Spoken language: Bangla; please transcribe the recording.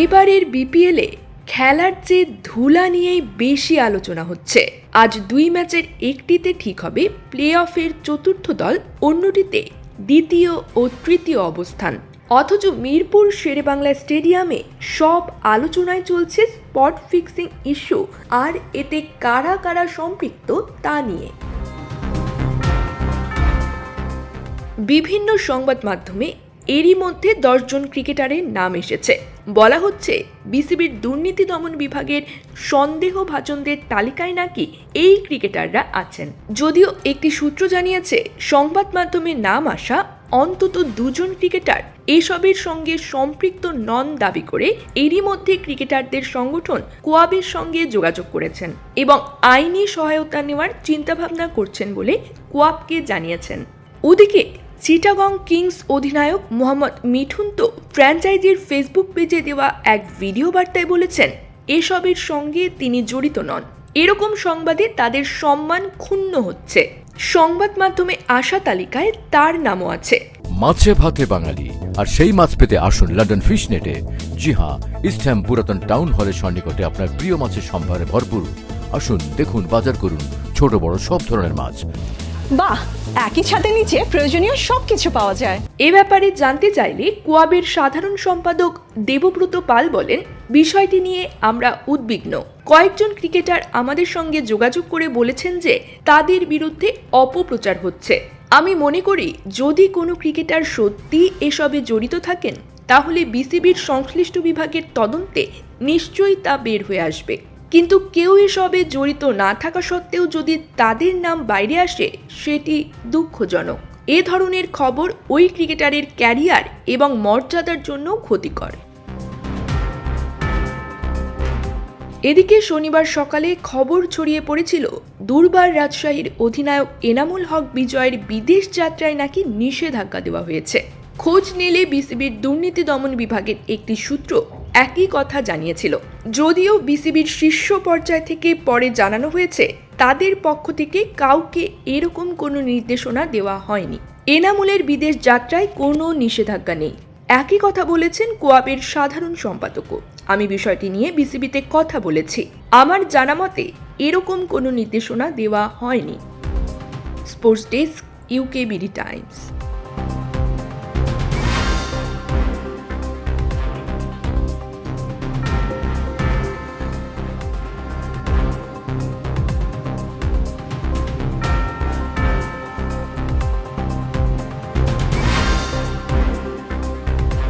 এবারের বিপিএলে খেলার চেয়ে ধুলা নিয়েই বেশি আলোচনা হচ্ছে। আজ দুই ম্যাচের একটিতে ঠিক হবে প্লে অফের চতুর্থ দল, অন্যটিতে দ্বিতীয় ও তৃতীয় অবস্থান। অথচ মিরপুর শেরেবাংলা স্টেডিয়ামে সব আলোচনায় চলছে স্পট ফিক্সিং ইস্যু, আর এতে কারা কারা সম্পৃক্ত তা নিয়ে। বিভিন্ন সংবাদ মাধ্যমে এরই মধ্যে দশজন ক্রিকেটারের নাম এসেছে। বলা হচ্ছে, বিসিবির দুর্নীতি দমন বিভাগের সন্দেহভাজনদের তালিকায় নাকি এই ক্রিকেটাররা আছেন। যদিও একটি সূত্র জানিয়েছে, সংবাদ মাধ্যমে নাম আসা অন্তত দুজন ক্রিকেটার এসবের সঙ্গে সম্পৃক্ত নন দাবি করে এরই মধ্যে ক্রিকেটারদের সংগঠন কোয়াবের সঙ্গে যোগাযোগ করেছেন এবং আইনি সহায়তা নেওয়ার চিন্তাভাবনা করছেন বলে কোয়াবকে জানিয়েছেন। ওদিকে চিটাগং কিংস অধিনায়ক মোহাম্মদ মিঠুন তো ফ্র্যাঞ্চাইজির ফেসবুক পেজে দেওয়া এক ভিডিও বার্তায় বলেছেন, এসবের সঙ্গে তিনি জড়িত নন। এরকম সংবাদে তাদের সম্মান ক্ষুণ্ণ হচ্ছে। সংবাদ মাধ্যমে আসা তালিকায় তার নামও আছে। মাছে ভাতে বাঙালি, আর সেই মাছ পেতে আসুন লন্ডন ফিশ নেটে জি হ্যাঁ ইস্টহ্যাম পুরাতন টাউন হলের সন্নিকটে আপনার প্রিয় মাছের সম্ভারে ভরপুর। আসুন, দেখুন, বাজার করুন ছোট বড় সব ধরনের মাছ। বাহ, একই ছাদের নিচে প্রয়োজনীয় সবকিছু পাওয়া যায়। এ ব্যাপারে জানতে চাইলে কোয়াবের সাধারণ সম্পাদক দেবব্রত পাল বলেন, বিষয়টি নিয়ে আমরা উদ্বিগ্ন। কয়েকজন ক্রিকেটার আমাদের সঙ্গে যোগাযোগ করে বলেছেন যে, তাদের বিরুদ্ধে অপপ্রচার হচ্ছে। আমি মনে করি, যদি কোনো ক্রিকেটার সত্যি এসবে জড়িত থাকেন, তাহলে বিসিবির সংশ্লিষ্ট বিভাগের তদন্তে নিশ্চয়ই তা বের হয়ে আসবে। কিন্তু কেউ এসবে জড়িত না থাকা সত্ত্বেও যদি তাদের নাম বাইরে আসে, সেটি দুঃখজনক। এ ধরনের খবর ওই ক্রিকেটারের ক্যারিয়ার এবং মর্যাদার জন্য ক্ষতিকর। এদিকে শনিবার সকালে খবর ছড়িয়ে পড়েছিল, দুর্বার রাজশাহীর অধিনায়ক এনামুল হক বিজয়ের বিদেশ যাত্রায় নাকি নিষেধাজ্ঞা দেওয়া হয়েছে। খোঁজ নিলে বিসিবির দুর্নীতি দমন বিভাগের একটি সূত্র একই কথা জানিয়েছিল। যদিও বিসিবির শীর্ষ পর্যায় থেকে পরে জানানো হয়েছে, তাদের পক্ষ থেকে কাউকে এরকম কোনো নির্দেশনা দেওয়া হয়নি। এনামুলের বিদেশ যাত্রায় কোনো নিষেধাজ্ঞা নেই। একই কথা বলেছেন কোয়াবের সাধারণ সম্পাদকও। আমি বিষয়টি নিয়ে বিসিবিতে কথা বলেছি। আমার জানা মতে, এরকম কোনো নির্দেশনা দেওয়া হয়নি। Sports desk UK BD times.